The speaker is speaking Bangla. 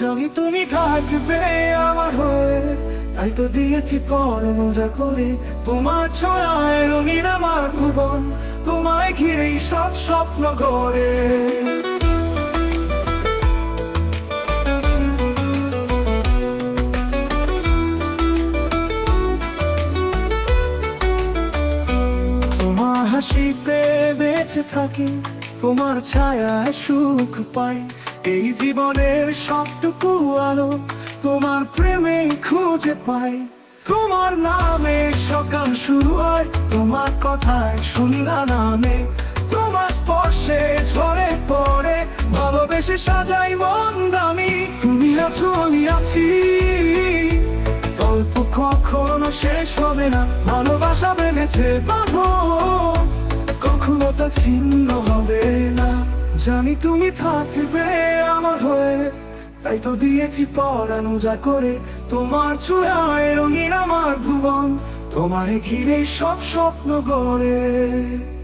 জানি তুমি থাকবে আমার হয়ে। তাই তো দিয়েছি মজা করে। তোমার ছড়ায় রঙিন আমার ভুবন, তোমায় ঘিরেই সব স্বপ্ন গড়ে। তোমার হাসিতে বেঁচে থাকি, তোমার ছায়ায় সুখ পাই। এই জীবনের সবটুকু আলো তোমার প্রেমে খুঁজে পাই। তোমার নামে সকাল শুরু হয়, তোমার কথায় সন্ধ্যা নামে। তোমার স্পর্শে ঝরে পড়ে, ভালোবেসে সাজাই মন দামি। তুমি আছো, আমি আছি। গল্প কখনো শেষ হবে না, ভালোবাসা বেঁধেছে বাঁধন। কখনো তা ছিন্ন হবে। জানি তুমি থাকবে আমার হয়ে। তাই তো দিয়েছি পড়ানো যা করে। তোমার ছোঁয়ায় রঙিন আমার ভুবন। তোমায় ঘিরে সব স্বপ্ন গড়ে।